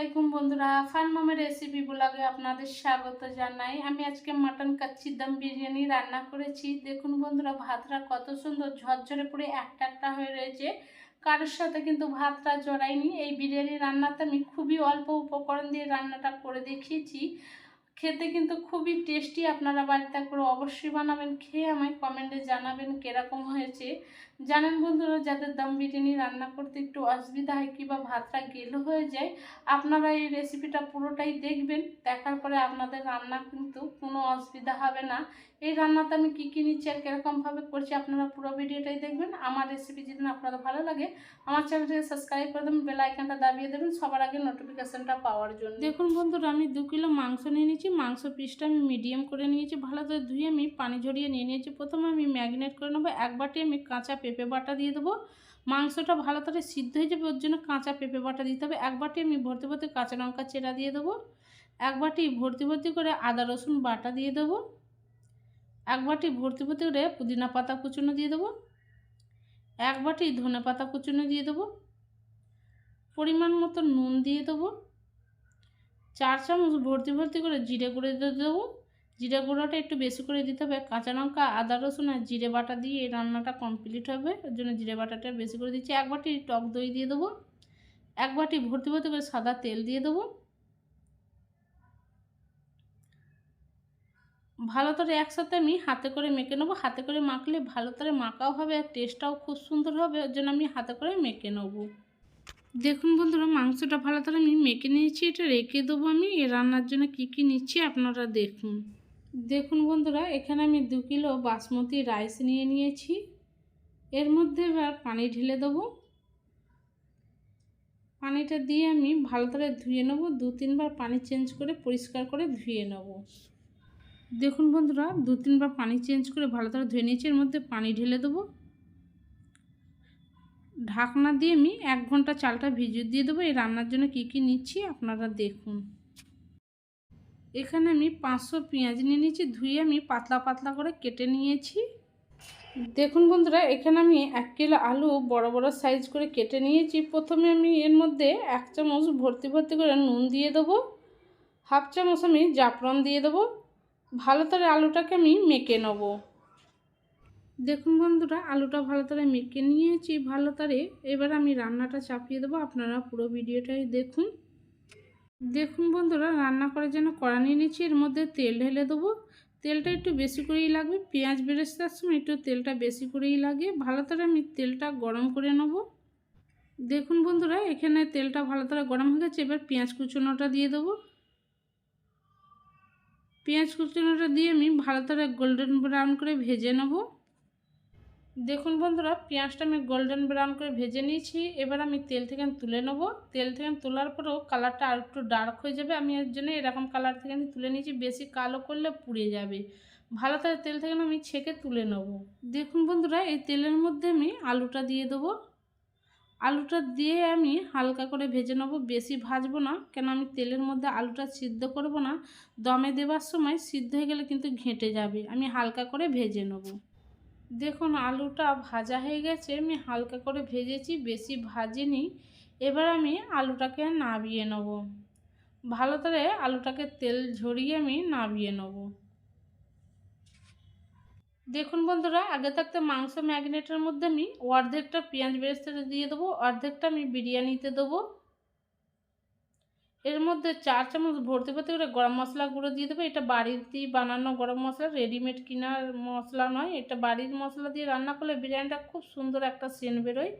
আলাইকুম বন্ধুরা, ফান মামের রেসিপি ব্লগে আপনাদের স্বাগত জানাই। আমি আজকে মাটন কাচ্চি দম বিরিয়ানি রান্না করেছি। দেখুন বন্ধুরা, ভাতটা কত সুন্দর ঝরঝরে পড়ে একটা একটা হয়ে রয়েছে। কারোর সাথে কিন্তু ভাতটা জড়াইনি এই বিরিয়ানি রান্নাতে আমি খুবই অল্প উপকরণ দিয়ে রান্নাটা করে দেখিয়েছি। খেতে কিন্তু খুবই টেস্টি আপনারা বাড়িতে করে অবশ্যই বানাবেন। খেয়ে আমায় কমেন্টে জানাবেন কীরকম হয়েছে। জানেন বন্ধুরা, যাদের দম বিরিয়ানি রান্না করতে একটু অসুবিধা হয় কিংবা ভাতটা গেলো হয়ে যায়, আপনারা এই রেসিপিটা পুরোটাই দেখবেন, দেখার পরে আপনাদের রান্না কিন্তু কোনো অসুবিধা হবে না। এই রান্নাতে আমি কী কী নিচ্ছি আর কীরকমভাবে করছি আপনারা পুরো ভিডিওটাই দেখবেন। আমার রেসিপি যদি আপনাদের ভালো লাগে, আমার চ্যানেলটাকে সাবস্ক্রাইব করে দেবেন বেল আইকনটা দাবিয়ে দেবেন সবার আগে নোটিফিকেশানটা পাওয়ার জন্য। দেখুন বন্ধুরা, আমি দু কিলো মাংস নিয়ে নিয়েছি, মাংস পিসটা আমি মিডিয়াম করে নিয়েছি, ভালো করে ধুয়ে আমি পানি ঝরিয়ে নিয়ে নিয়েছি। প্রথমে আমি ম্যাগনেট করে নেব, এক বাটি আমি কাঁচা পেঁপে বাটা দিয়ে দেবো। মাংসটা ভালো করে সিদ্ধ হয়ে যাবে, ওর জন্য কাঁচা পেঁপে বাটা দিতে হবে। এক বাটি আমি ভর্তি ভর্তি কাঁচা লঙ্কা চেরা দিয়ে দেবো। এক বাটি ভর্তি ভর্তি করে আদা, রসুন বাটা দিয়ে দেবো। এক বাটি ভর্তি ভর্তি করে পুদিনা পাতা কুচুনো দিয়ে দেবো। এক বাটি ধনে পাতা কুচুনো দিয়ে দেবো। পরিমাণ মতো নুন দিয়ে দেবো। চার চামচ ভর্তি ভর্তি করে জিরে গুঁড়ো দিয়ে দেবো। জিরে গুঁড়োটা একটু বেশি করে দিতে হবে। কাঁচা লঙ্কা, আদা রসুন আর জিরে বাটা দিয়ে এই রান্নাটা কমপ্লিট হবে। ওর জন্য জিরে বাটাটা বেশি করে দিচ্ছি। এক বাটি টক দই দিয়ে দেবো। এক বাটি ভর্তি ভর্তি করে সাদা তেল দিয়ে দেবো। ভালো করে একসাথে আমি হাতে করে মেখে নেব। হাতে করে মাখলে ভালো করে মাখাও হবে আর টেস্টটাও খুব সুন্দর হবে। ওর জন্য আমি হাতে করে মেখে নেব। দেখুন বন্ধুরা, মাংসটা ভালো করে আমি মেখে নিয়েছি। এটা রেখে দেবো আমি। এ রান্নার জন্য কি কি নিচ্ছি আপনারা দেখুন। দেখুন বন্ধুরা, এখানে আমি দু কিলো বাসমতি রাইস নিয়ে নিয়েছি। এর মধ্যে এবার পানি ঢেলে দেবো। পানিটা দিয়ে আমি ভালো করে ধুয়ে নেব। দু তিনবার পানি চেঞ্জ করে পরিষ্কার করে ধুয়ে নেব। দেখুন বন্ধুরা, দু তিনবার পানি চেঞ্জ করে ভালো করে ধুয়ে নিয়েছি। এর মধ্যে পানি ঢেলে দেবো। ঢাকনা দিয়ে আমি এক ঘণ্টা চালটা ভিজিয়ে দিয়ে দেবো। এই রান্নার জন্য কি কি নিচ্ছি আপনারা দেখুন। এখানে আমি পাঁচশো পেঁয়াজ নিয়ে নিয়েছি, ধুয়ে আমি পাতলা পাতলা করে কেটে নিয়েছি। দেখুন বন্ধুরা, এখানে আমি এক কিলো আলু বড় বড় সাইজ করে কেটে নিয়েছি। প্রথমে আমি এর মধ্যে এক চামচ ভর্তি ভর্তি করে নুন দিয়ে দেবো, হাফ চামচ আমি জাফরান দিয়ে দেবো, ভালো করে আলুটাকে আমি মেখে নেব। দেখুন বন্ধুরা, আলুটা ভালো করে মেখে নিয়েছি, ভালো করে। এবার আমি রান্নাটা চাপিয়ে দেবো, আপনারা পুরো ভিডিওটাই দেখুন। দেখুন বন্ধুরা, রান্না করার জন্য কড়া নিয়ে নিয়েছি এর মধ্যে তেল ঢেলে দেবো। তেলটা একটু বেশি করেই লাগবে। পেঁয়াজ বেরেস্তার সময় একটু তেলটা বেশি করেই লাগে। ভালো করে আমি তেলটা গরম করে নেব। দেখুন বন্ধুরা, এখানে তেলটা ভালো করে গরম হয়ে গেছে। এবার পেঁয়াজ কুচনোটা দিয়ে দেবো। পেঁয়াজ কুচনোটা দিয়ে আমি ভালো করে গোল্ডেন ব্রাউন করে ভেজে নেব। দেখুন বন্ধুরা, পেঁয়াজটা আমি গোল্ডেন ব্রাউন করে ভেজে নিয়েছি। এবার আমি তেল থেকে তুলে নেব। তেল থেকে তোলার পরেও কালারটা আর একটু ডার্ক হয়ে যাবে। আমি এর জন্য এরকম কালার থেকে আমি তুলে নিয়েছি, বেশি কালো করলে পুড়ে যাবে। ভালো করে তেল থেকে আমি ছেঁকে তুলে নেব। দেখুন বন্ধুরা, এই তেলের মধ্যে আমি আলুটা দিয়ে দেবো। আলুটা দিয়ে আমি হালকা করে ভেজে নেব। বেশি ভাজবো না, কেন আমি তেলের মধ্যে আলুটা সিদ্ধ করব না। দমে দেওয়ার সময় সিদ্ধ হয়ে গেলে কিন্তু ঘেঁটে যাবে। আমি হালকা করে ভেজে নেব। দেখুন, আলুটা ভাজা হয়ে গেছে, আমি হালকা করে ভেজেছি, বেশি ভাজিনি। এবার আমি আলুটাকে নাবিয়ে নেব। ভালো করে আলুটাকে তেল ঝরিয়ে আমি নাবিয়ে নেব। দেখুন বন্ধুরা, আগে থাকতে মাংস ম্যাগনেটের মধ্যে আমি অর্ধেকটা পেঁয়াজ বেরেস্তাটা দিয়ে দেবো, অর্ধেকটা আমি বিরিয়ানিতে দেবো। এর মধ্যে চার চামচ ভর্তি ভর্তি করে গরম মশলা গুঁড়ো দিয়ে দেবো। এটা বাড়িতেই বানানো গরম মশলা রেডিমেড কেনার মশলা নয়। এটা বাড়ির মশলা দিয়ে রান্না করলে বিরিয়ানিটা খুব সুন্দর একটা সেন্ট বেরোয়।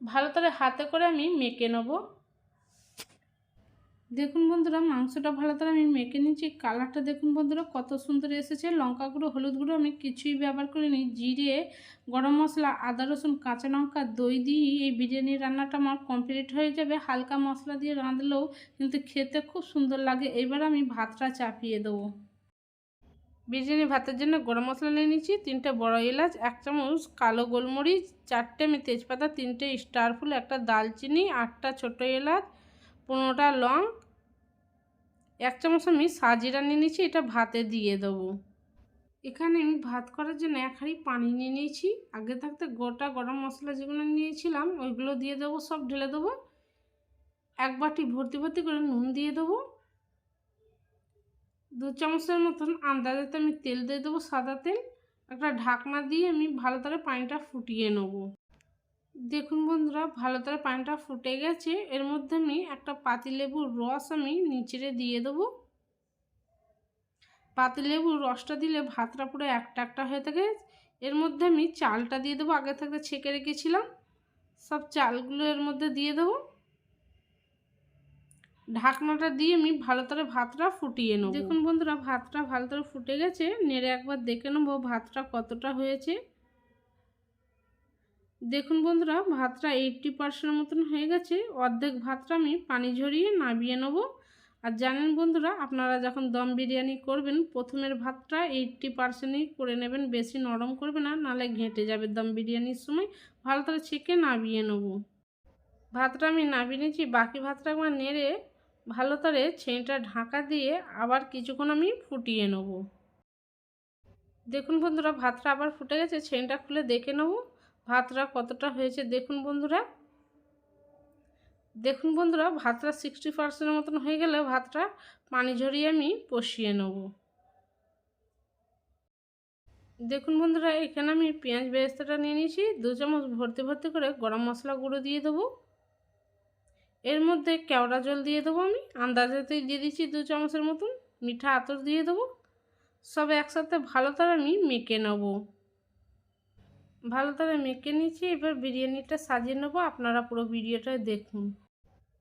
ভালো করে হাতে করে আমি মেখে নেব। দেখুন বন্ধুরা, মাংসটা ভালো করে আমি মেখে নিচ্ছি। কালারটা দেখুন বন্ধুরা, কত সুন্দর এসেছে। লঙ্কা গুঁড়ো, হলুদ গুঁড়ো আমি কিছুই ব্যবহার করিনি। জিরে, গরম মশলা, আদা, রসুন, কাঁচা লঙ্কা, দই দিয়ে এই বিরিয়ানি রান্নাটা আমার কমপ্লিট হয়ে যাবে। হালকা মশলা দিয়ে রাঁধলেও কিন্তু খেতে খুব সুন্দর লাগে। এবার আমি ভাতটা চাপিয়ে দেবো। বিরিয়ানি ভাতের জন্য গরম মশলা নিয়ে নিচ্ছি, তিনটে বড় এলাচ, এক চামচ কালো গোলমরিচ, চারটে আমি তেজপাতা, তিনটে স্টার ফুল, একটা দালচিনি আটটা ছোটো এলাচ, পনেরোটা লং এক চামচ আমি সাজিরা নিয়ে নিয়েছি, এটা ভাতে দিয়ে দেবো। এখানে আমি ভাত করার জন্য এক হাঁড়ি পানি নিয়ে নিয়েছি। আগে থাকতে গোটা গরম মশলা যেগুলো নিয়েছিলাম, ওইগুলো দিয়ে দেবো, সব ঢেলে দেবো। এক বাটি ভর্তি ভর্তি করে নুন দিয়ে দেবো। দু চামচের মতন আন্দাজেতে আমি তেল দিয়ে দেবো সাদা তেল। একটা ঢাকনা দিয়ে আমি ভালো করে পানিটা ফুটিয়ে নেব। দেখুন বন্ধুরা, ভালো তার পানিটা ফুটে গেছে। এর মধ্যে আমি একটা পাতিলেবুর রস আমি নিচেরে দিয়ে দেবো। পাতিলেবুর রসটা দিলে ভাতটা পুরো একটা একটা হয়ে থাকে। এর মধ্যে আমি চালটা দিয়ে দেবো, আগে থাকতে ছেঁকে রেখেছিলাম। সব চালগুলো এর মধ্যে দিয়ে দেবো। ঢাকনাটা দিয়ে আমি ভালো করে ভাতটা ফুটিয়ে নেব। দেখুন বন্ধুরা, ভাতটা ভালো করে ফুটে গেছে। নেড়ে একবার দেখে নেব ভাতটা কতটা হয়েছে। দেখুন বন্ধুরা, ভাতটা এইটটি পার্সেন্টের মতন হয়ে গেছে। অর্ধেক ভাতটা আমি পানি ঝরিয়ে নামিয়ে নেব। আর জানেন বন্ধুরা, আপনারা যখন দম বিরিয়ানি করবেন, প্রথমের ভাতটা এইটটি পার্সেন্টই করে নেবেন, বেশি নরম করবে না, নালে ঘেঁটে যাবে দম বিরিয়ানির সময়। ভালো করে ছেঁকে নামিয়ে নেব। ভাতটা আমি নামিয়ে নিয়েছি, বাকি ভাতটা একবার নেড়ে ভালো করে ছেঁটা ঢাকা দিয়ে আবার কিছুক্ষণ আমি ফুটিয়ে নেব। দেখুন বন্ধুরা, ভাতটা আবার ফুটে গেছে, ছেঁটা খুলে দেখে নেব। ভাতটা কতটা হয়েছে দেখুন বন্ধুরা। দেখুন বন্ধুরা, ভাতটা সিক্সটি পার্সেন্টের মতন হয়ে গেলে ভাতটা পানি ঝরিয়ে আমি কষিয়ে নেব। দেখুন বন্ধুরা, এখানে আমি পেঁয়াজ বেরেস্তাটা নিয়ে নিয়েছি, দু চামচ ভর্তি ভর্তি করে গরম মশলা গুঁড়ো দিয়ে দেবো। এর মধ্যে কেওড়া জল দিয়ে দেবো আমি আন্দাজেতেই দিয়ে দিচ্ছি দু চামচের মতন, মিঠা আতর দিয়ে দেবো। সব একসাথে ভালো করে আমি মেখে নেব। ভালো করে মেখে নিয়েছি এবার বিরিয়ানিটা সাজিয়ে নেব, আপনারা পুরো ভিডিওটা দেখুন।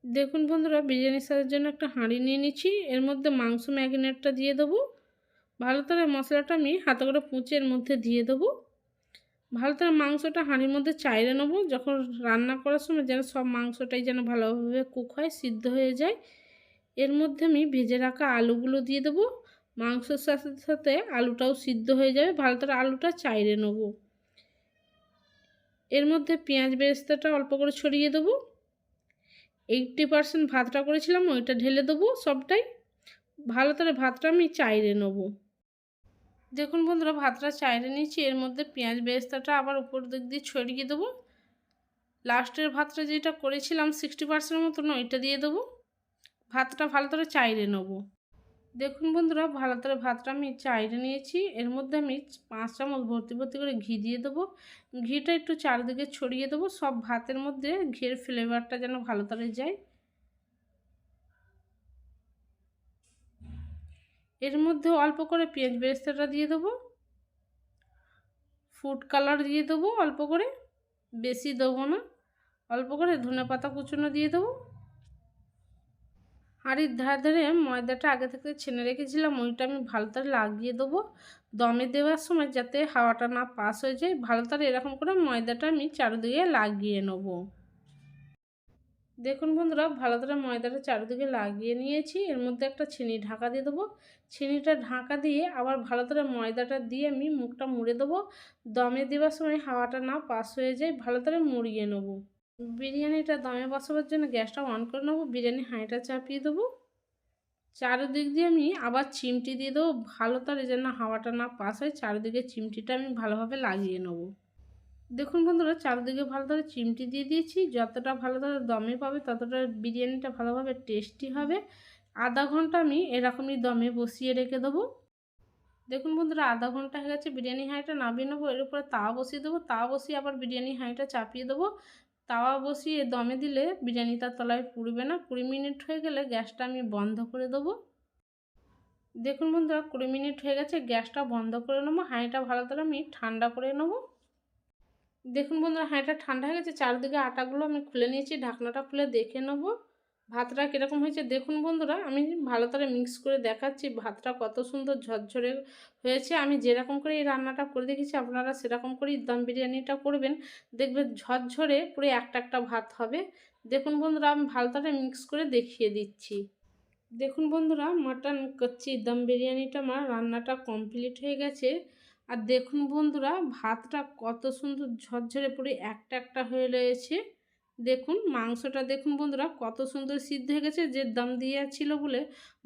দেখুন বন্ধুরা বিরিয়ানি সাজার জন্য একটা হাঁড়ি নিয়ে নিচ্ছি, এর মধ্যে মাংস ম্যাগনেটটা দিয়ে দেবো। ভালো করে মশলাটা আমি হাতে করে পুঁচে এর মধ্যে দিয়ে দেবো। ভালো করে মাংসটা হাঁড়ির মধ্যে চাইরে নেব, যখন রান্না করার সময় যেন সব মাংসটাই যেন ভালোভাবে কুক হয়, সিদ্ধ হয়ে যায়। এর মধ্যে আমি ভেজে রাখা আলুগুলো দিয়ে দেবো। মাংসের সাথে সাথে আলুটাও সিদ্ধ হয়ে যাবে, ভালো করে আলুটা চাইরে নেব। এর মধ্যে পেঁয়াজ বেরেস্তাটা অল্প করে ছড়িয়ে দেবো। এইটটি পারসেন্ট ভাতটা করেছিলাম, ওইটা ঢেলে দেবো সবটাই। ভালো করে ভাতটা আমি চাইরে নেব। দেখুন বন্ধুরা, ভাতটা চাইরে নিয়েছি, এর মধ্যে পেঁয়াজ বেরেস্তাটা আবার উপর দিক দিয়ে ছড়িয়ে দেবো। লাস্টের ভাতটা যেটা করেছিলাম, সিক্সটি পার্সেন্টের মতন ওইটা দিয়ে দেবো। ভাতটা ভালো করে চাইরে নেব। দেখুন বন্ধুরা, ভালো করে ভাতটা আমি চাইরে নিয়েছি। এর মধ্যে আমি পাঁচ চামচ ভর্তি ভর্তি করে ঘি দিয়ে দেবো। ঘিটা একটু চারিদিকে ছড়িয়ে দেবো। সব ভাতের মধ্যে ঘিয়ের ফ্লেভারটা যেন ভালো করে যায়। এর মধ্যে অল্প করে পেঁয়াজ বেরেস্তাটা দিয়ে দেবো। ফুড কালার দিয়ে দেবো অল্প করে। বেশি দেবো না। অল্প করে ধনে পাতা কুচুনো দিয়ে দেবো। হাঁড়ির ধারে ধারে ময়দাটা আগে থেকে ছেনে রেখেছিলাম, ওইটা আমি ভালো করে লাগিয়ে দেবো। দমে দেওয়ার সময় যাতে হাওয়াটা না পাস হয়ে যায়, ভালো করে এরকম করে ময়দাটা আমি চারিদিকে লাগিয়ে নেব। দেখুন বন্ধুরা, ভালো করে ময়দাটা চারিদিকে লাগিয়ে নিয়েছি। এর মধ্যে একটা ছিনি ঢাকা দিয়ে দেবো। ছিনিটা ঢাকা দিয়ে আবার ভালো করে ময়দাটা দিয়ে আমি মুখটা মুড়ে দেবো। দমে দেওয়ার সময় হাওয়াটা না পাস হয়ে যায়, ভালো করে মুড়িয়ে নেব। বিরিয়ানিটা দমে বসাবার জন্য গ্যাসটা অন করে নেব বিরিয়ানি হাঁড়িটা চাপিয়ে দেবো। চারিদিক দিয়ে আমি আবার চিমটি দিয়ে দেবো, ভালো তার যেন হাওয়াটা না পাস হয়, চারিদিকে চিমটিটা আমি ভালোভাবে লাগিয়ে নেব। দেখুন বন্ধুরা, চারিদিকে ভালো ধরে চিমটি দিয়ে দিয়েছি, যতটা ভালো ধরে দমে পাবে ততটা বিরিয়ানিটা ভালোভাবে টেস্টি হবে। আধা ঘণ্টা আমি এরকমই দমে বসিয়ে রেখে দেবো। দেখুন বন্ধুরা, আধা ঘণ্টা হয়ে গেছে বিরিয়ানি হাঁড়িটা নামিয়ে নেব, এর উপরে তাওয়া বসিয়ে দেবো, তাওয়া বসিয়ে আবার বিরিয়ানি হাঁড়িটা চাপিয়ে দেবো। তাওয়া বসিয়ে দমে দিলে বিরিয়ানি তার তলায় পুড়বে না। কুড়ি মিনিট হয়ে গেলে গ্যাসটা আমি বন্ধ করে দেবো। দেখুন বন্ধুরা, কুড়ি মিনিট হয়ে গেছে, গ্যাসটা বন্ধ করে নেব। হাঁড়িটা ভালো করে আমি ঠান্ডা করে নেব। দেখুন বন্ধুরা, হাঁড়িটা ঠান্ডা হয়ে গেছে, চারদিকে আটাগুলো আমি খুলে নিয়েছি, ঢাকনাটা খুলে দেখে নেব। ভাতটা কীরকম হয়েছে দেখুন বন্ধুরা, আমি ভালো করে মিক্স করে দেখাচ্ছি ভাতটা কত সুন্দর ঝরঝরে হয়েছে। আমি যেরকম করে এই রান্নাটা করে দেখেছি, আপনারা সেরকম করেই দম বিরিয়ানিটা করবেন। দেখবেন ঝরঝরে পুরো একটা একটা ভাত হবে। দেখুন বন্ধুরা, আমি ভালো করে মিক্স করে দেখিয়ে দিচ্ছি। দেখুন বন্ধুরা, মাটন কচ্ছি দম বিরিয়ানিটা আমার রান্নাটা কমপ্লিট হয়ে গেছে। আর দেখুন বন্ধুরা, ভাতটা কত সুন্দর ঝরঝরে পুরো একটা একটা হয়ে রয়েছে। দেখুন, মাংসটা দেখুন বন্ধুরা, কত সুন্দর সিদ্ধ হয়ে গেছে, যে দাম দিয়ে ছিল বলে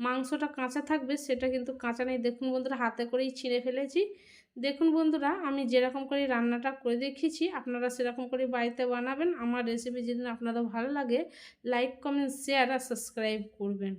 মাংসটা কাঁচা থাকবে, সেটা কিন্তু কাঁচা নেই। দেখুন বন্ধুরা, হাতে করেই ছিঁড়ে ফেলেছি। দেখুন বন্ধুরা, আমি যেরকম করে রান্নাটা করে দেখিয়েছি, আপনারা সেরকম করে বাড়িতে বানাবেন। আমার রেসিপি যদি আপনাদের ভালো লাগে লাইক কমেন্ট শেয়ার আর সাবস্ক্রাইব করবেন।